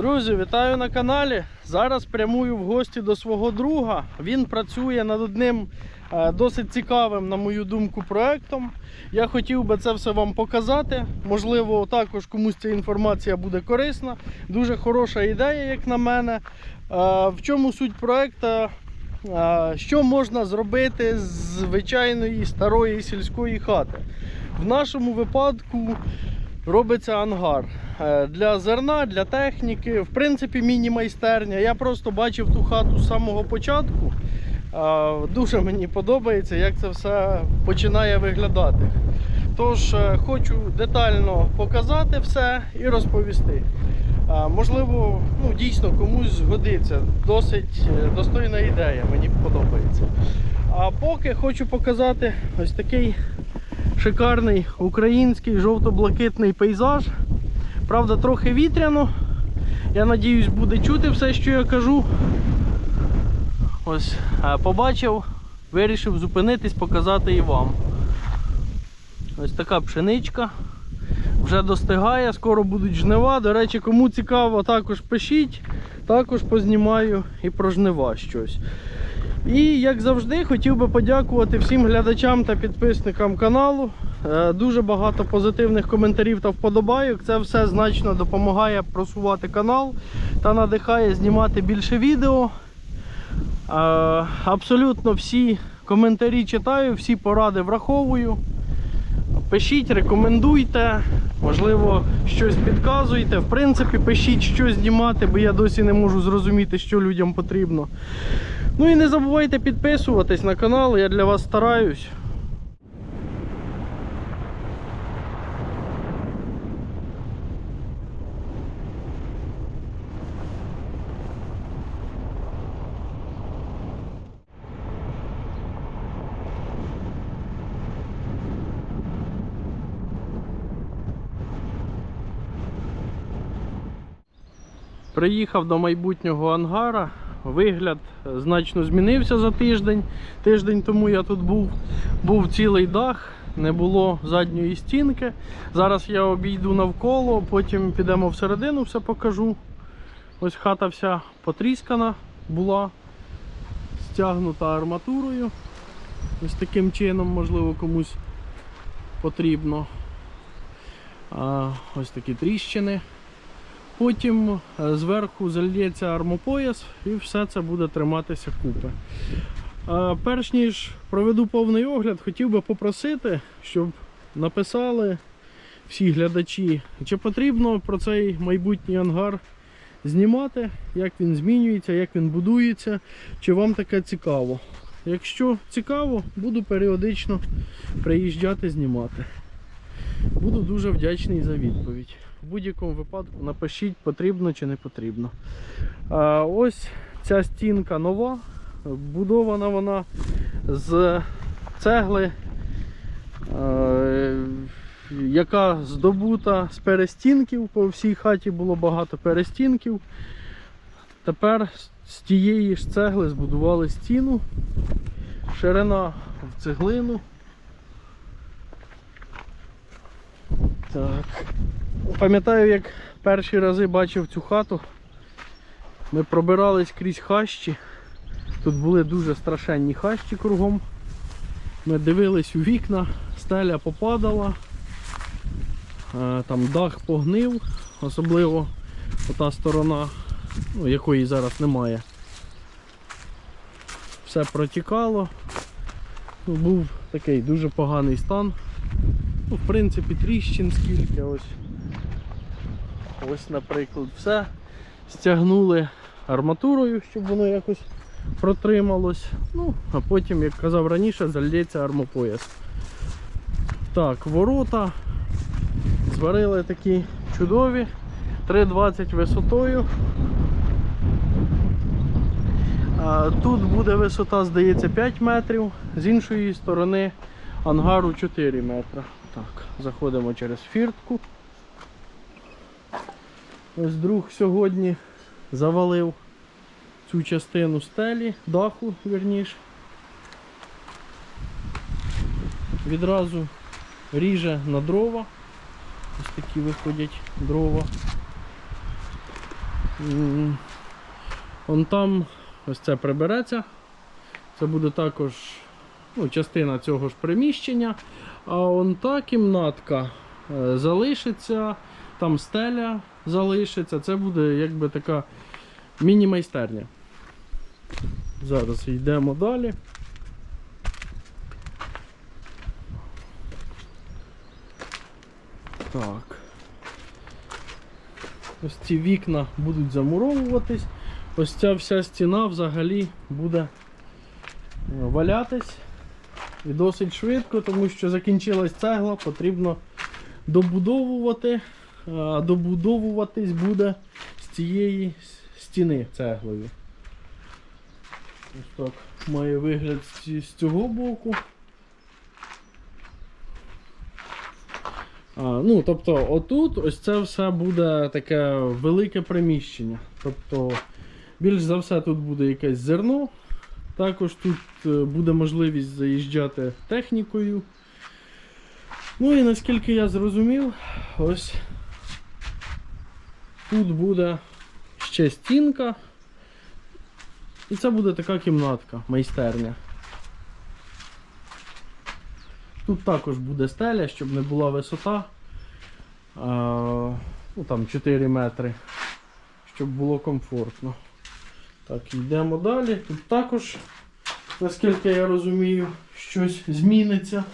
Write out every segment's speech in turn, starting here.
Друзі, вітаю на каналі. Зараз прямую в гості до свого друга. Він працює над одним е, досить цікавим, на мою думку, проектом. Я хотів би це все вам показати. Можливо, також комусь ця інформація буде корисна. Дуже хороша ідея, як на мене. Е, В чому суть проекту? Е, Що можна зробити з звичайної старої сільської хати? В нашому випадку робиться ангар Е, для зерна, для техніки. В принципі, міні-майстерня. Я просто бачив ту хату з самого початку. Е, Дуже мені подобається, як це все починає виглядати. Тож е, хочу детально показати все і розповісти. Можливо, ну, дійсно комусь згодиться. Досить достойна ідея, мені подобається. А поки хочу показати ось такий шикарний український жовто-блакитний пейзаж. Правда, трохи вітряно. Я надіюсь, буде чути все, що я кажу. Ось побачив, вирішив зупинитись, показати і вам. Ось така пшеничка. Вже достигає, скоро будуть жнива. До речі, кому цікаво, також пишіть, також познімаю і про жнива щось. І як завжди, хотів би подякувати всім глядачам та підписникам каналу. Е, Дуже багато позитивних коментарів та вподобайок. Це все значно допомагає просувати канал та надихає знімати більше відео. Е, Абсолютно всі коментарі читаю, всі поради враховую. Пишіть, рекомендуйте, можливо, щось підказуйте. В принципі, пишіть, що знімати, бо я досі не можу зрозуміти, що людям потрібно. Ну і не забувайте підписуватись на канал, я для вас стараюсь. Приїхав до майбутнього ангара. Вигляд значно змінився за тиждень. Тиждень тому я тут був. Був цілий дах, не було задньої стінки. Зараз я обійду навколо, потім підемо всередину, все покажу. Ось хата вся потріскана була, стягнута арматурою. Ось таким чином, можливо, комусь потрібно. А, ось такі тріщини. Потім е, зверху зальється армопояс і все це буде триматися купи. Е, Перш ніж проведу повний огляд, хотів би попросити, щоб написали всі глядачі, чи потрібно про цей майбутній ангар знімати, як він змінюється, як він будується, чи вам таке цікаво. Якщо цікаво, буду періодично приїжджати знімати. Буду дуже вдячний за відповідь. В будь-якому випадку напишіть, потрібно чи не потрібно. А, ось ця стінка нова. Будована вона з цегли, яка здобута з перестінків. По всій хаті було багато перестінків. Тепер з тієї ж цегли збудували стіну. Ширина в цеглину. Так. Пам'ятаю, як перші рази бачив цю хату. Ми пробирались крізь хащі. Тут були дуже страшенні хащі кругом. Ми дивились у вікна, стеля попадала, е, там дах погнив, особливо ота сторона, ну, якої зараз немає. Все протікало. Ну, Був такий дуже поганий стан. Ну, в принципі, тріщин скільки ось. Ось, наприклад, все. Стягнули арматурою, щоб воно якось протрималось. Ну, а потім, як казав раніше, зальється армопояс. Так, ворота зварили такі чудові, 3,20 висотою. Тут буде висота, здається, 5 метрів, з іншої сторони ангару 4 метри. Так, заходимо через фіртку. Ось друг сьогодні завалив цю частину стелі, даху, вірніше. Відразу ріже на дрова. Ось такі виходять дрова. М, Он там ось це прибереться. Це буде також ну, частина цього ж приміщення. А он та кімнатка е, залишиться, там стеля залишиться. Це буде якби така міні-майстерня. Зараз йдемо далі. Так. Ось ці вікна будуть замуровуватись. Ось ця вся стіна взагалі буде е, валятись. І досить швидко, тому що закінчилась цегла, потрібно добудовувати. А добудовуватись буде з цієї стіни цеглою. Ось так має вигляд з цього боку. А, ну, тобто, отут ось це все буде таке велике приміщення. Тобто, більш за все тут буде якесь зерно. Також тут е, буде можливість заїжджати технікою. Ну і наскільки я зрозумів, ось тут буде ще стінка. І це буде така кімнатка, майстерня. Тут також буде стеля, щоб не була висота. А, ну там 4 метри, щоб було комфортно. Так, йдемо далі. Тут також, наскільки я розумію, щось зміниться.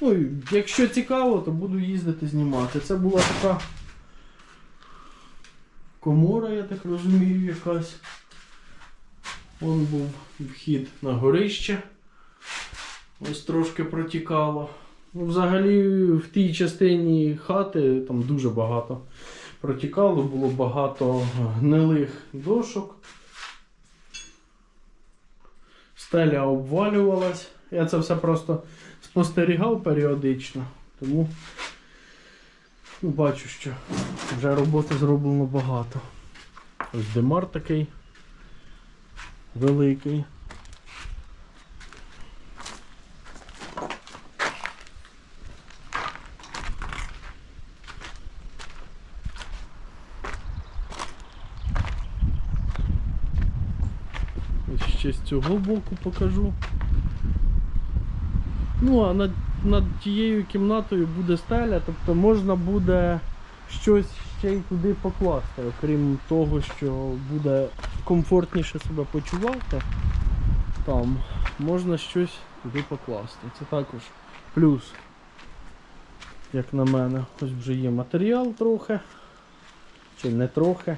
Ну, якщо цікаво, то буду їздити знімати. Це була така комора, я так розумію, якась. Вон був вхід на горище. Ось трошки протікало. Ну, взагалі в тій частині хати там дуже багато протікало, було багато гнилих дошок. Стеля обвалювалась. Я це все просто спостерігав періодично, тому бачу, що вже роботи зроблено багато. Ось димар такий великий. Ще з цього боку покажу. Ну, а над, над тією кімнатою буде стеля, тобто можна буде щось ще й туди покласти, окрім того, що буде комфортніше себе почувати. Там можна щось туди покласти. Це також плюс, як на мене. Ось вже є матеріал трохи. Чи не трохи.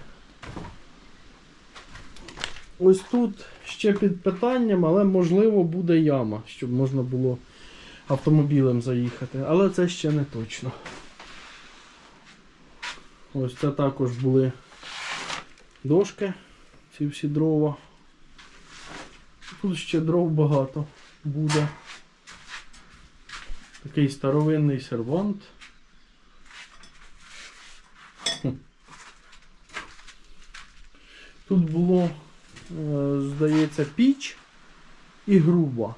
Ось тут ще під питанням, але можливо буде яма, щоб можна було автомобілем заїхати. Але це ще не точно. Ось це також були дошки, ці всі дрова. Тут ще дров багато буде. Такий старовинний сервант. Тут було, е, здається, піч і груба.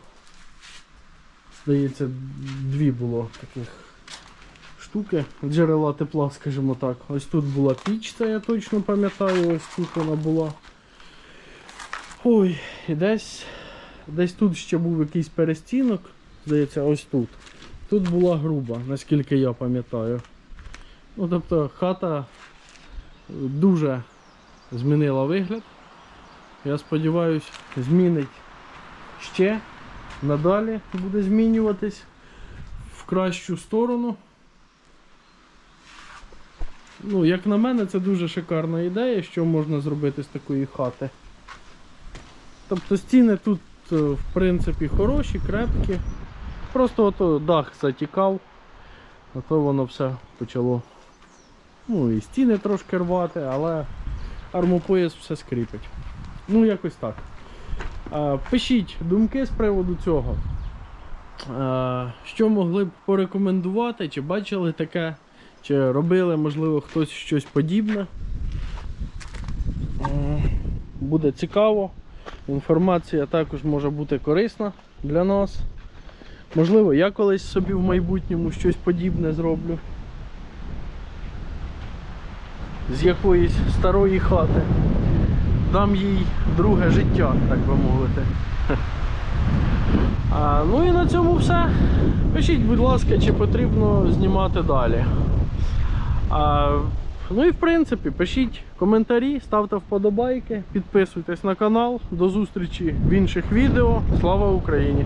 Здається, дві було таких штуки, джерела тепла, скажімо так. Ось тут була піч, я точно пам'ятаю, ось тут вона була. Ой, і десь, десь тут ще був якийсь перестінок, здається, ось тут. Тут була груба, наскільки я пам'ятаю. Ну, тобто хата дуже змінила вигляд. Я сподіваюся, змінить ще. Надалі буде змінюватись в кращу сторону. Ну, як на мене, це дуже шикарна ідея, що можна зробити з такої хати. Тобто стіни тут, е, в принципі, хороші, крепкі. Просто ото дах затікав, а то воно все почало. Ну і стіни трошки рвати, але армопояс все скріпить. Ну, якось так. Пишіть думки з приводу цього. Що могли б порекомендувати, чи бачили таке, чи робили, можливо, хтось щось подібне. Буде цікаво. Інформація також може бути корисна для нас. Можливо, я колись собі в майбутньому щось подібне зроблю. з якоїсь старої хати. Дам їй друге життя, так би мовити. А, ну і на цьому все. Пишіть, будь ласка, чи потрібно знімати далі. А, ну і в принципі, пишіть коментарі, ставте вподобайки, підписуйтесь на канал. До зустрічі в інших відео. Слава Україні!